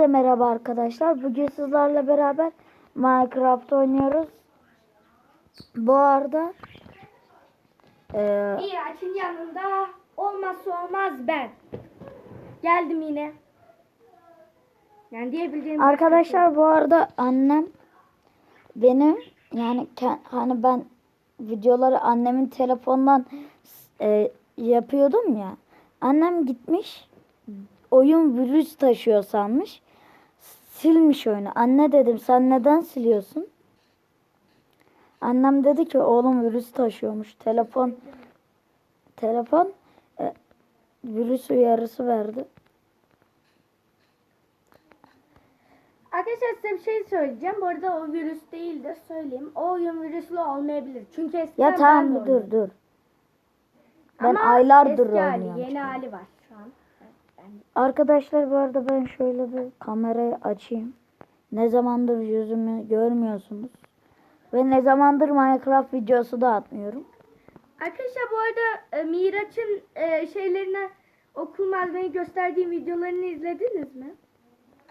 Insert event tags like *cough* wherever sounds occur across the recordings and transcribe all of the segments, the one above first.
Hepinize merhaba arkadaşlar. Bugün sizlerle beraber Minecraft oynuyoruz. Bu arada eee, Miraç'ın yanında olmazsa olmaz ben. Geldim yine. Yani diyebileceğim arkadaşlar bu arada annem benim yani hani ben videoları annemin telefondan eee, yapıyordum ya. Annem gitmiş oyun virüs taşıyor sanmış. Silmiş oyunu. Anne dedim sen neden siliyorsun? Annem dedi ki oğlum virüs taşıyormuş. Telefon telefon e, virüs uyarısı verdi. Arkadaşlar size bir şey söyleyeceğim. Bu arada o virüs değildir söyleyeyim. O oyun virüslü olmayabilir. Çünkü eskiden Ya ben tamam de dur oynadım. dur. Ben Ama aylardır eski hali, oynuyorum. Yeni hali var. Arkadaşlar bu arada ben şöyle bir kamerayı açayım. Ne zamandır yüzümü görmüyorsunuz. Ve ne zamandır Minecraft videosu da atmıyorum. Arkadaşlar bu arada e, Miraç'ın e, şeylerine okul malzemeyi gösterdiğim videolarını izlediniz mi?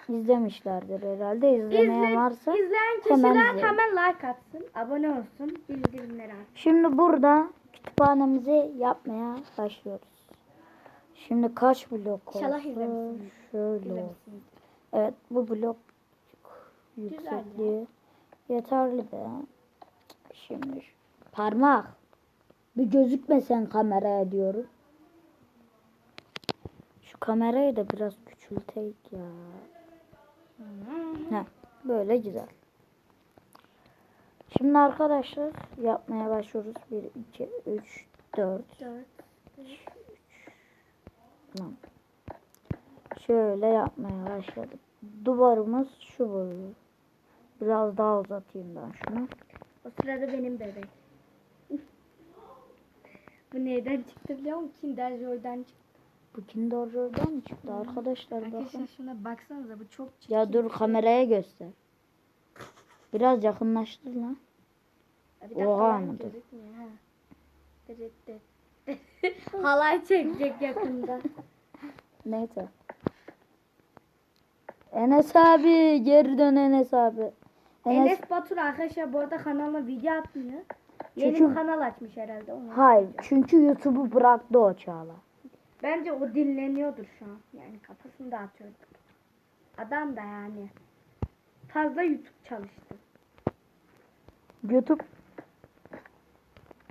İzlemişlerdir herhalde. İzlemeyen İzle- varsa izleyen hemen kişiler izleyin. hemen like atsın, abone olsun, bildirimleri atsın. Şimdi burada kütüphanemizi yapmaya başlıyoruz. Şimdi kaç blok İnşallah olsun? izlemişsiniz. Şöyle. İzlemişsiniz. Evet bu blok Güzel yüksekliği yeterli be. Şimdi parmak bir gözükmesen kameraya diyorum. Şu kamerayı da biraz küçülteyik ya. Heh, böyle güzel. Şimdi arkadaşlar yapmaya başlıyoruz. 1, 2, 3, 4. Dört. Tamam. Şöyle yapmaya başladık. Duvarımız şu boyu. Biraz daha uzatayım ben şunu. O sırada benim bebek. Bu neyden çıktı biliyor musun? Kinder Joy'dan çıktı. Bu Kinder Joy'dan mı çıktı arkadaşlar Arkadaşlar bakın. şuna baksanıza bu çok çirkin. Ya dur kameraya göster. Biraz yakınlaştır lan. Bir dakika, Oha dur? gözükmüyor, ha. Dırıttı. *laughs* Halay çekecek yakında. Neyse. Enes abi geri dön Enes abi. Enes, Enes Batur arkadaşlar bu arada kanalına video atmıyor. Yeni Çünkü- bir kanal açmış herhalde. Onu. hayır çünkü YouTube'u bıraktı o Çağla. Bence o dinleniyordur şu an. Yani kafasını dağıtıyordur. Adam da yani fazla YouTube çalıştı. YouTube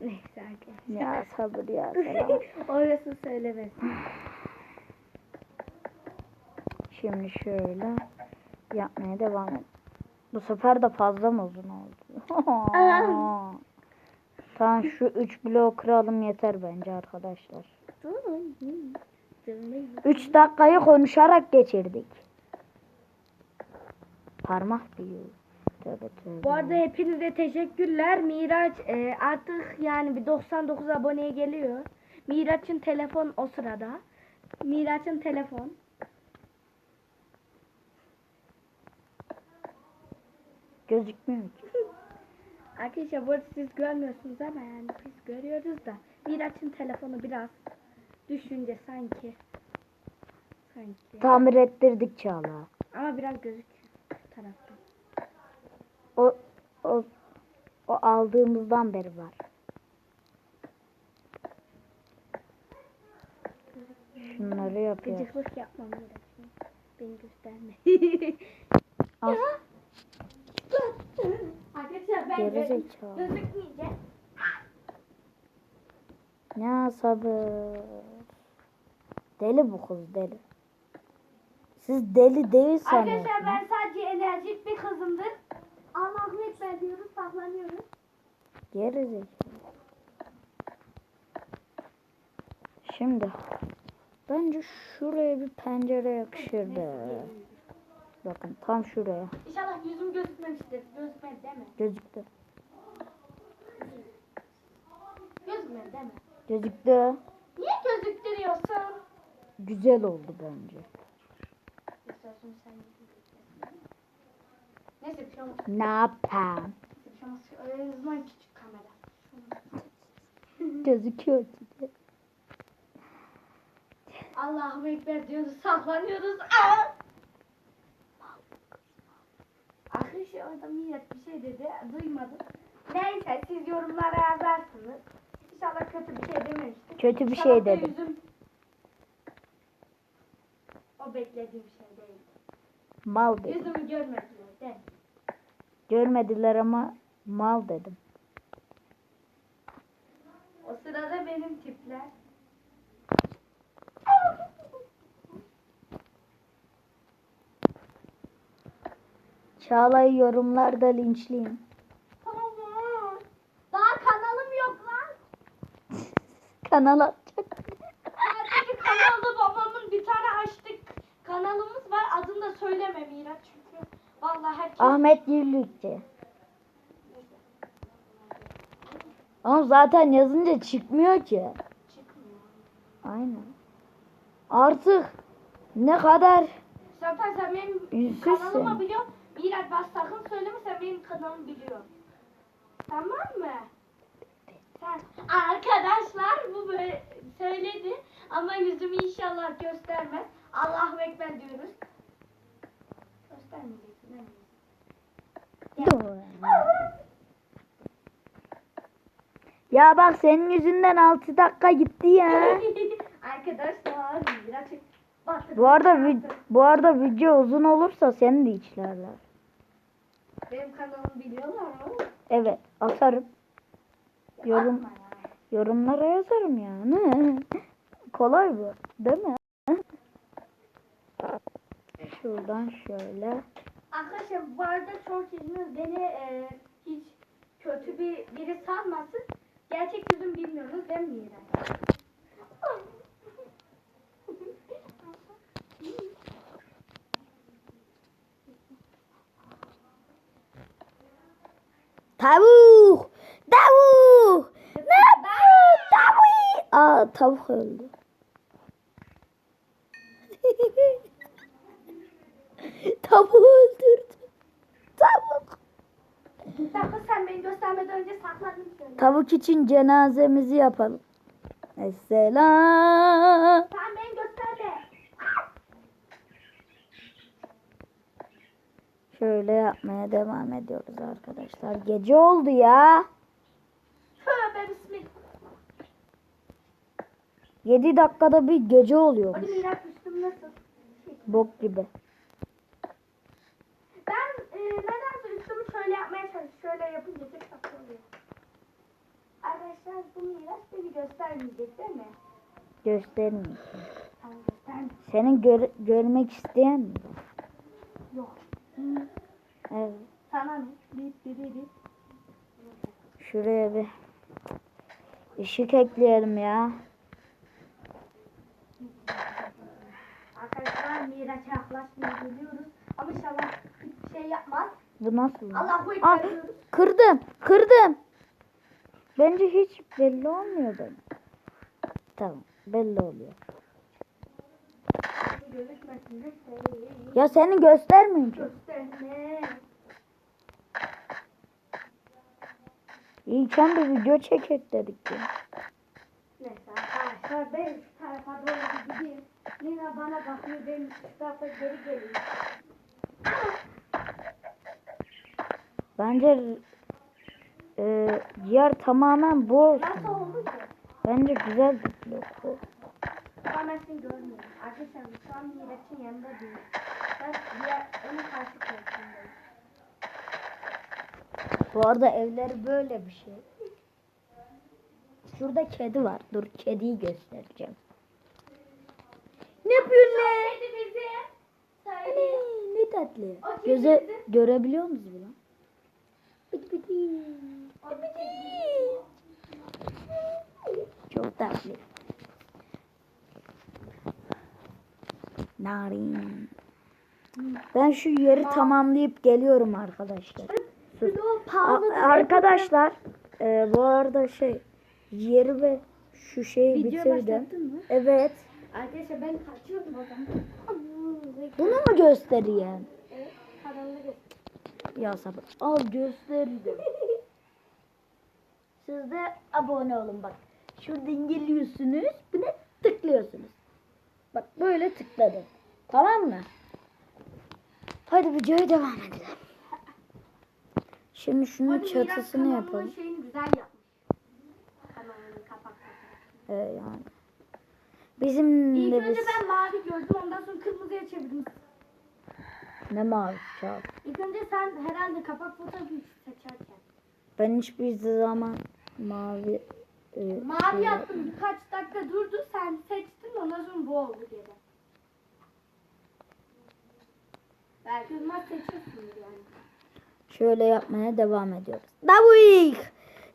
Neyse arkadaşlar. ya sabır ya. *laughs* Orası söylemesin. Şimdi şöyle yapmaya devam et. Bu sefer de fazla mı uzun oldu? *laughs* tamam şu 3 bloğu kıralım yeter bence arkadaşlar. 3 dakikayı konuşarak geçirdik. Parmak büyüyor. Tövbe tövbe. Bu arada hepinize teşekkürler. Miraç e, artık yani bir 99 aboneye geliyor. Miraç'ın telefon o sırada. Miraç'ın telefon. Gözükmüyor ki. Arkadaşlar bu arada siz görmüyorsunuz ama yani biz görüyoruz da. Miraç'ın telefonu biraz düşünce sanki. Sanki. Tamir ettirdik Çağla. Ama biraz gözüküyor şu tarafta. O, o, o aldığımızdan beri var. Şunları yapıyor. Gıcıklık yapmam gerekiyor. Beni gösterme. *laughs* Al. *laughs* Arkadaşlar ben gözükmeyeceğim. Ne sabır. Deli bu kız deli. Siz deli değil Arkadaşlar sanıyorsunuz. ben sadece enerjik bir kızımdır. Allah'ım ekber diyoruz, saklanıyoruz. Geri zekalı. Şimdi bence şuraya bir pencere yakışırdı. Bakın tam şuraya. İnşallah yüzüm gözükmemiştir. Gözükmedi değil mi? Gözüktü. Gözükmedi değil mi? Gözüktü. Niye gözüktürüyorsun? Güzel oldu bence. Göstersin sen. Neyse bir şey olmaz. Ne yapayım? Bir şey olmaz. Azından küçük kamera. Gözüküyor ki. Allah'ım ekber diyoruz, saklanıyoruz. Aa! şey orada Miraç bir şey dedi. Duymadım. Neyse siz yorumlara yazarsınız. İnşallah kötü bir şey dememiştir. Kötü bir İnşallah şey da dedim. Yüzüm... O beklediğim şey değil. Mal dedim. Yüzümü görmediler Görmediler ama mal dedim. O sırada benim tipler. Çağla'yı yorumlarda linçleyin. Tamam. Daha kanalım yok lan. *laughs* Kanal atacak. Sadece kanalda babamın bir tane açtık kanalımız var. Adını da söyleme Miraç. Vallahi herkes... Ahmet Yürlükçe. Ama zaten yazınca çıkmıyor ki. Çıkmıyor. Aynen. Artık ne kadar Zaten sen benim Yüzsüzsün. kanalımı biliyorsun. Miraç bak sakın söyleme sen benim kanalımı biliyorsun. Tamam mı? Sen arkadaşlar bu böyle söyledi ama yüzümü inşallah göstermez. Allahu Ekber diyoruz. Göstermeyeceksin Ya bak senin yüzünden 6 dakika gitti ya. *laughs* Arkadaşlar Miraç Bak, Bu arada vi- bu arada video uzun olursa seni de içlerler. benim kanalımı biliyorlar mı? Evet atarım. Yorum Atma ya. yorumlara yazarım yani. *laughs* Kolay bu, değil mi? Şuradan şöyle. Arkadaşlar bu arada çok iziniz beni e, hiç kötü bir biri sanmasın. Gerçek yüzüm bilmiyorsunuz değil mi Miraç? Tavuk! Tavuk! Ne yapıyorsun tavuk? Aa tavuk öldü. *laughs* Tavuğu öldürdü. Tavuk. Sakın sen beni göstermeden önce sakladın şöyle. Tavuk için cenazemizi yapalım. Esselam. Sen beni gösterme. Şöyle yapmaya devam ediyoruz arkadaşlar. Gece oldu ya. Tövbe bismillah. 7 dakikada bir gece oluyor. Hadi Miraç üstüm nasıl? Bok gibi. Ben e, nedense üstümü çalışıyorum. Şöyle yapınca tek tatlı oluyor. Arkadaşlar bu Miraç beni göstermeyecek değil mi? Tamam göstermeyecek. Senin gör- görmek isteyen mi? Yok. Evet. Sana ne? Bip bip bip. Şuraya bir ışık ekleyelim ya. Arkadaşlar Miraç'a yaklaşmaya geliyoruz. Ama inşallah hiçbir şey yapmaz. Bu nasıl? Allahu Aa, kırdım. Kırdım. Bence hiç belli olmuyor benim. Tamam. Belli oluyor. Ya seni göstermeyeyim. ki. Gösterme. İlk bir video çekek dedik ya. Neyse arkadaşlar ben şu tarafa doğru gideyim. Lina bana bakıyor ben şu tarafa geri geleyim. Bence e, yer tamamen bu olsun. Nasıl oldu ki? Bence güzel bir blok bu. Ben seni görmüyorum. Arkadaşlar şu an Miraç'ın yanında değil. Ben diğer onun karşı koltuğundayım. Bu arada evleri böyle bir şey. Şurada kedi var. Dur kediyi göstereceğim. Ne lan? Hadi bizi. Söyle. ne tatlı. Göze görebiliyor musunuz bunu? O bizi. Çok tatlı. Narin. Ben şu yeri tamamlayıp geliyorum arkadaşlar. A- pahalı. arkadaşlar e, bu arada şey yeri ve şu şeyi Video bitirdim. mı? Evet. Arkadaşlar ben kaçıyorum o zaman. Bunu mu göstereyim? Evet, göster. Ya sabır. Al gösterdim. *laughs* Siz de abone olun bak. Şuradan geliyorsunuz. Buna tıklıyorsunuz. Bak böyle tıkladım. Tamam mı? Hadi videoya devam edelim. Şimdi şunun Hadi çatısını yapalım. şeyini güzel yapmış. Kanalının kapak fotoğrafı. Ee, yani. Bizim İlk de önce biz ben mavi gördüm ondan sonra kırmızıya çevirdim. Ne mavi çal. İlk önce sen herhalde kapak fotoğrafı seçerken. Ben hiçbir zaman mavi e, Mavi şey- yaptım birkaç dakika durdu sen seçtin ondan sonra bu oldu geri. Belki Irmak seçiyorsundur yani. Şöyle yapmaya devam ediyoruz. Davuk!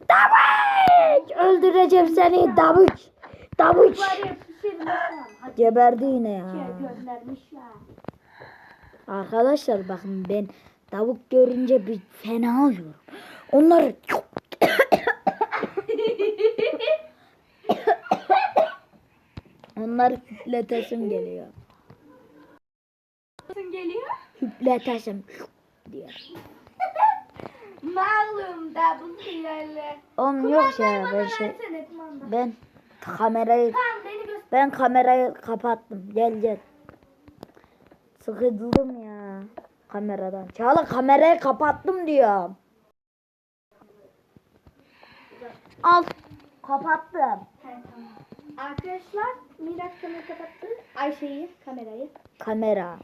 Davuk! Öldüreceğim seni lan. Hadi Geberdi yine ya. ya. Arkadaşlar bakın ben tavuk görünce bir fena oluyorum. Onları Onları hüpletesim geliyor. Nasıl geliyor? Hüpletesim diye. Malum da bu hıyarlı. Oğlum yok ya ben şey ben kamerayı ben kamerayı kapattım. Gel gel. Sıkıldım ya kameradan. Çağla kamerayı kapattım diyorum. Al kapattım. Arkadaşlar Miraç kamerayı kapattı. Ayşe'yi kamerayı. Kamera.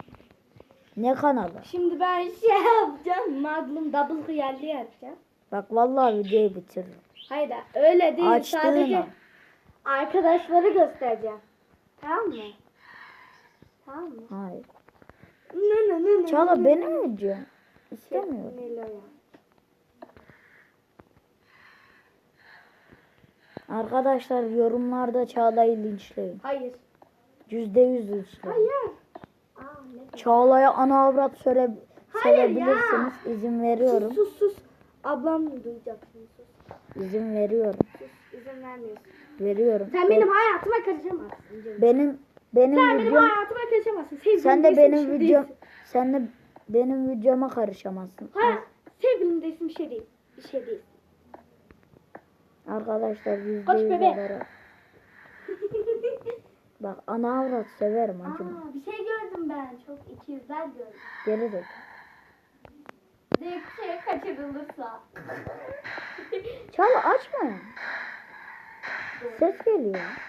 Ne kanalı? Şimdi ben şey yapacağım. Magnum double hıyarlı yapacağım. Bak vallahi videoyu bitiririm. Hayır öyle değil. Açtığını. Sadece arkadaşları göstereceğim. Tamam mı? Tamam mı? Hayır. Ne ne ne ne. Çağla benim videom. İstemiyorum. Nilo'ya. Arkadaşlar yorumlarda Çağla'yı linçleyin. Hayır. Yüzde yüz linçleyin. Hayır. Aa, Çağla'ya ana avrat söyle, Hayır ya. İzin veriyorum. Sus sus sus. Ablam duyacak sus. İzin veriyorum. Sus izin vermiyorsun. Veriyorum. Sen Be- benim hayatıma karışamazsın. canım. benim benim Sen benim videom hayatıma karışamazsın. Sevgilim sen de benim şey videom değilsin. sen de benim videoma karışamazsın. Hayır. Sevgilim değilsin bir şey değil. Bir şey değil. Arkadaşlar yüzde Koş bebe. Bak ana avrat severim acım. Aa, bir şey gördüm ben. Çok ikizler gördüm. Geri dök. Zevkçe kaçırılırsa. Çağla açma. Ses geliyor.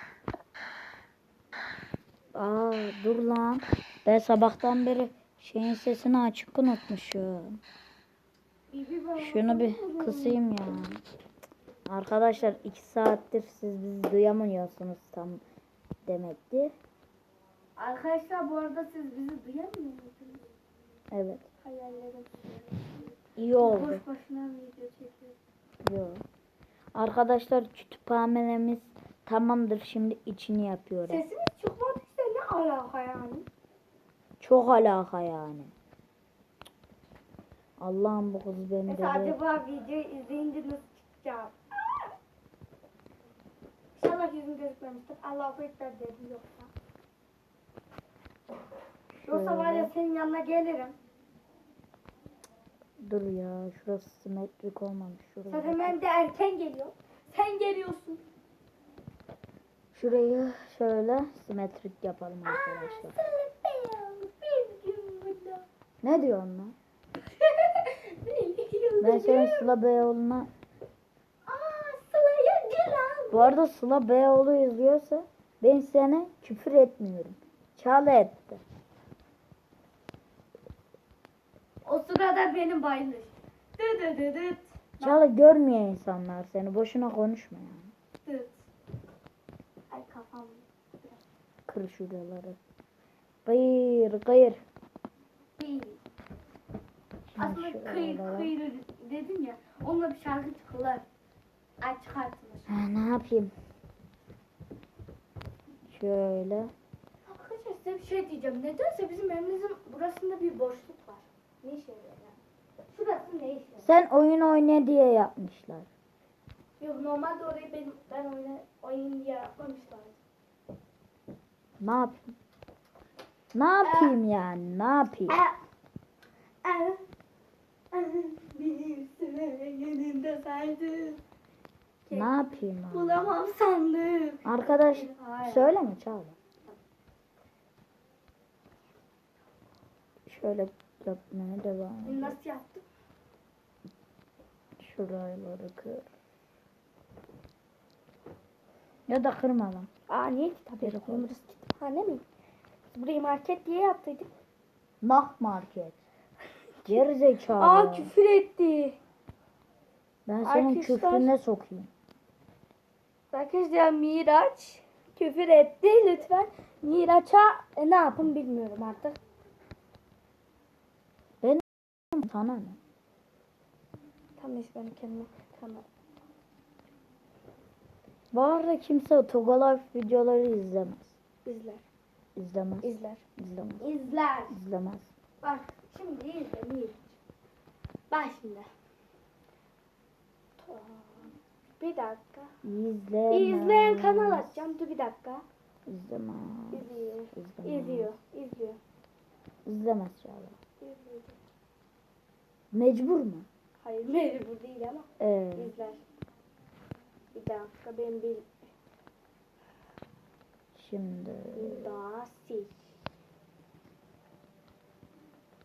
Aa dur lan. Ben sabahtan beri şeyin sesini açık unutmuşum. Şunu bir kısayım ya. Arkadaşlar iki saattir siz bizi duyamıyorsunuz tam demekti. Arkadaşlar bu arada siz bizi duyamıyor musunuz? Evet. Hayallerim. iyi oldu. Boş boşuna video çekiyor. Yok. Arkadaşlar kütüphanemiz tamamdır. Şimdi içini yapıyorum. Sesimiz çıkmadıysa ne alaka yani? Çok alaka yani. Allah'ım bu kız beni Mesela dedi. acaba videoyu izleyince nasıl çıkacağım? İnşallah yüzüm gözükmemiştir. Allahu Ekber dedim yoksa. Yoksa var ya senin yanına gelirim. Dur ya şurası simetrik olmamış. Sen Şurayı, hemen de erken geliyor. Sen geliyorsun. Şurayı şöyle simetrik yapalım arkadaşlar. Ne diyorsun lan? *laughs* Ben senin Sıla Beyoğlu'na... Bu arada Sıla Beyoğlu izliyorsa ben sana küfür etmiyorum. Çağla etti. O sırada benim bayılır. Dı dı dı dı. Çağla görmüyor insanlar seni. Boşuna konuşma yani. Kır şuraları. Kıyır kıyır. Şimdi Aslında kıyır kıyır dedin ya. Onunla bir şarkı çıkılır. Ay çıkartılır. Ha, ne yapayım? Şöyle. Arkadaşlar size bir şey diyeceğim. Nedense bizim evimizin burasında bir boşluk var. Ne işe yarıyor yani? Şurası ne işe yarıyor? Sen oyun oyna diye yapmışlar. Yok normalde orayı benim, ben oyna, oyun diye yapmamışlar. Ne yapayım? Ne yapayım yani? Ne yapayım? Bir üstüne yanında saydım. Ne yapayım abi? Bulamam sandım. Arkadaş Hayır. söyleme Çağla. Şöyle yapmaya devam edelim. Nasıl yaptım? Şuraları kır. Ya da kırma lan. Aa niye kitap yeri koy. koyuyoruz? Kütüphane mi? Burayı market diye yaptıydık. Nah market. Geri zekalı. Aa küfür etti. ben senin Arkadaşlar- küfrüne sokayım. Arkadaşlar Miraç küfür etti lütfen. Miraç'a e, ne yapın bilmiyorum artık. Sana ne? Tam neyse ben kendime tamam. Bu arada kimse Togolife videoları izlemez. İzler. İzlemez. İzler. İzlemez. İzler. İzlemez. Bak şimdi izle Miraç. Bak şimdi. Bir dakika. İzlemez. İzleyen kanal açacağım. Dur bir dakika. İzlemez. İzliyor. İzlemez. İzliyor. İzliyor. İzlemez Çağla. İzliyor. Mecbur mu? Hayır mecbur değil ama Ee, izler. Bir dakika ben bir şimdi sil.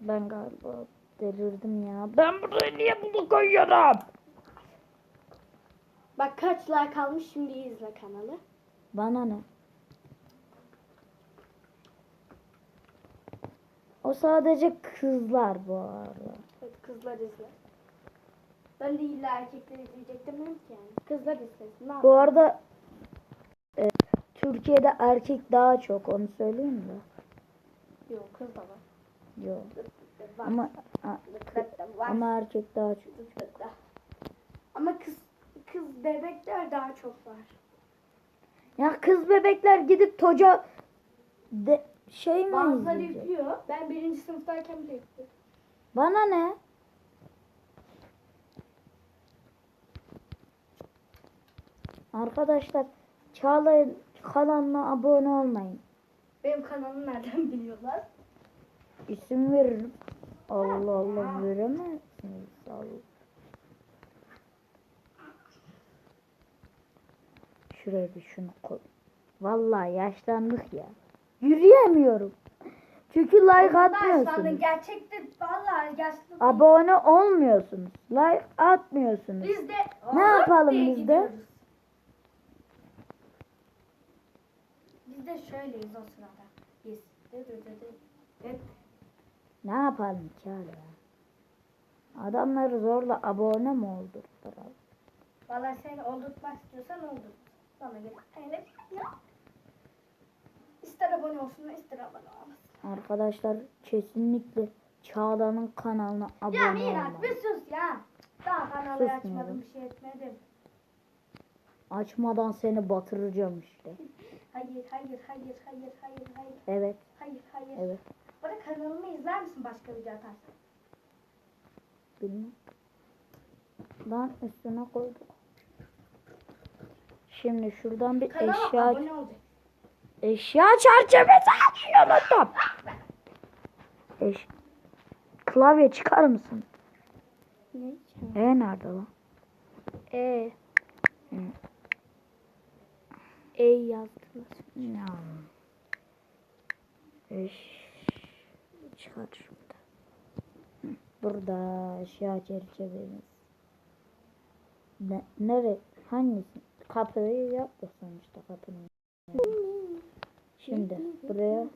ben galiba delirdim ya. Ben buraya niye bunu koyuyorum? Bak kaç like almış şimdi izle kanalı. Bana ne? O sadece kızlar bu arada. Evet kızlar izler. Ben de illa erkekler izleyecek demem ki yani. Kızlar izlesin. Bu arada Türkiye'de erkek daha çok onu söyleyeyim de. Yok kız da var. Yok. Var. Ama a- var. ama erkek daha çok. Ama kız kız bebekler daha çok var. Ya kız bebekler gidip toca de şey mi Bazıları izleyecek? yüklüyor. Ben birinci sınıftayken bile yüklüyorum. Bana ne? Arkadaşlar Çağla'yın kanalına abone olmayın. Benim kanalımı nereden *laughs* biliyorlar? İsim veririm. Allah Allah veremezsiniz. Allah. Şuraya bir şunu koy. Vallahi yaşlandık ya. Yürüyemiyorum. Çünkü like atmıyorsunuz. Gerçekte vallahi yaşlı. Abone olmuyorsunuz. Like atmıyorsunuz. Biz de Ne yapalım biz de? gidiyoruz. Biz de şöyleyiz o sırada. Biz. Evet. Ne yapalım ki hala? Adamları zorla abone mi oldurtturalım? Valla sen oldurtmak istiyorsan oldur. Bana göre öyle bir ya. İster abone olsun ister abone olmasın. Arkadaşlar kesinlikle Çağla'nın kanalına abone Ya olmayın. Miraç bir sus ya. Daha kanalı Susmuyorum. açmadım bir şey etmedim. Açmadan seni batıracağım işte. *laughs* Hayır hayır hayır hayır hayır hayır. Evet, Hayır hayır. evet. Bana kanalımı izler misin başka video atarsan? Bilmem. Lan üstüne koyduk. Şimdi şuradan bir Kanala eşya abone olacak. eşya çerçevesi unuttum. Eş Klavye çıkar mısın? Ne? E nerede lan? E. Hı. E yazdılar. Ya. Eş çıkar şurada. Hı, Burada eşya çerçevemiz. Ne, nere? Hangisi? Kapıyı yaptı sonuçta kapının. Şimdi buraya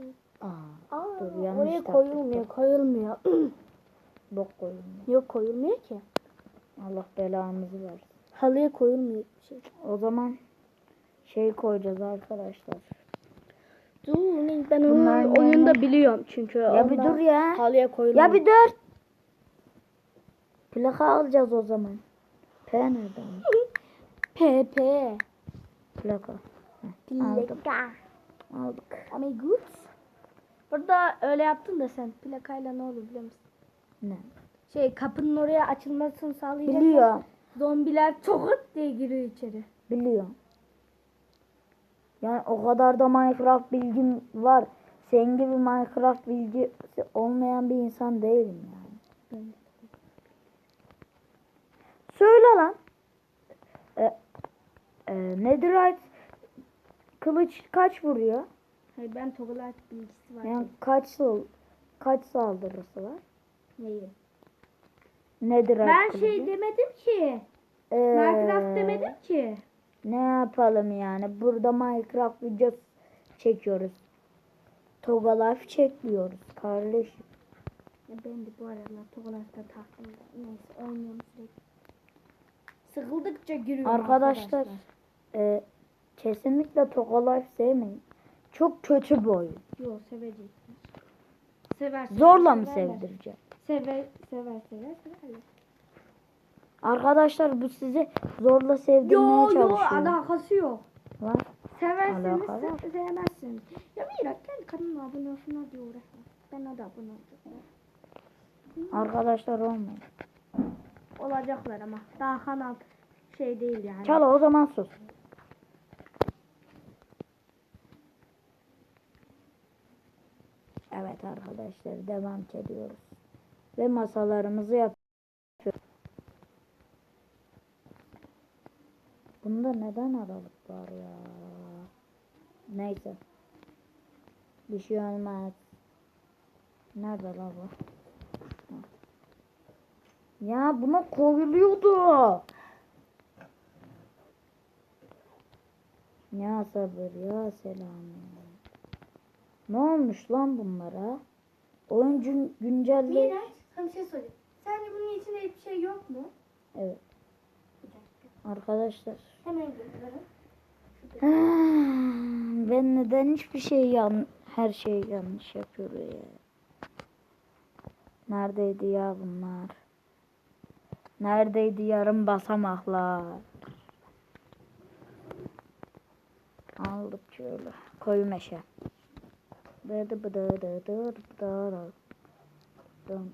aa, Aa, dur yanlış oraya taktık koyulmuyor, koyulmuyor. *clears throat* Bok koyulmuyor. Yok koyulmuyor ki. Allah belamızı versin. Halıya koyulmuyor bir şey. O zaman şey koyacağız arkadaşlar. Dur ben onu Bunlar oyunda normal. biliyorum çünkü. Ya bir dur ya. Halıya koyulmuyor. Ya bir dur. Plaka alacağız o zaman. P nereden? *laughs* PP. Plaka. Heh, aldım. Plaka. Aldık. My god. Burada öyle yaptın da sen plakayla ne olur biliyor musun? Ne? Şey kapının oraya açılmasını sağlayacak. Biliyorum. Zombiler *laughs* çok diye giriyor içeri. Biliyorum. Yani o kadar da Minecraft bilgim var. Senin gibi Minecraft bilgisi olmayan bir insan değilim yani. Söyle lan. E, e, Netherite kılıç kaç vuruyor? Hayır ben Togolat bilgisi var. Yani kaç kaç saldırısı var? Neyim? Nedir Ben akıllı? şey demedim ki. Ee, Minecraft demedim ki. Ne yapalım yani? Burada Minecraft videosu çekiyoruz. Toga Life çekiyoruz kardeşim. Ya ben de bu aralar Togalaf'ta taktım. da. Neyse oynuyorum sürekli. Sıkıldıkça giriyorum Arkadaşlar arkadaşlar. e, kesinlikle Toga Life sevmeyin. Çok kötü bir oyun. Yok seveceksiniz. Seversiniz. Zorla mı severler. sevdireceğim? Sever, sever, sever, severler. Arkadaşlar bu sizi zorla sevdirmeye Yo yo çalışıyor. alakası yok. Var. Seversiniz, se- sevmezsiniz. Ya Miraç gel kanala abone olsun hadi uğraşma. Ben de abone olacağım. Arkadaşlar olmuyor. Olacaklar ama daha kanal şey değil yani. Çalo o zaman sus. Evet arkadaşlar devam ediyoruz. Ve masalarımızı yapıyoruz. Bunda neden aralık var ya? Neyse. Bir şey olmaz. Nerede la bu? Ya buna koyuluyordu. Ya sabır ya selam. Ne olmuş lan bunlara? Oyun gün- güncelle... Miraç sana bir şey sorayım. Sence bunun içinde hiçbir şey yok mu? Evet arkadaşlar. Hemen götürelim. ben neden hiçbir şey yan her şeyi yanlış yapıyor ya? Neredeydi ya bunlar? Neredeydi yarım basamaklar? Aldık şöyle. Koyu meşe. Dı dı dı dı dı dı dı dı. Dun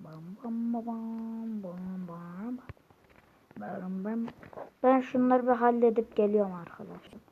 Bam bam bam bam bam bam. Bam bam. Ben şunları bir halledip geliyorum arkadaşlar.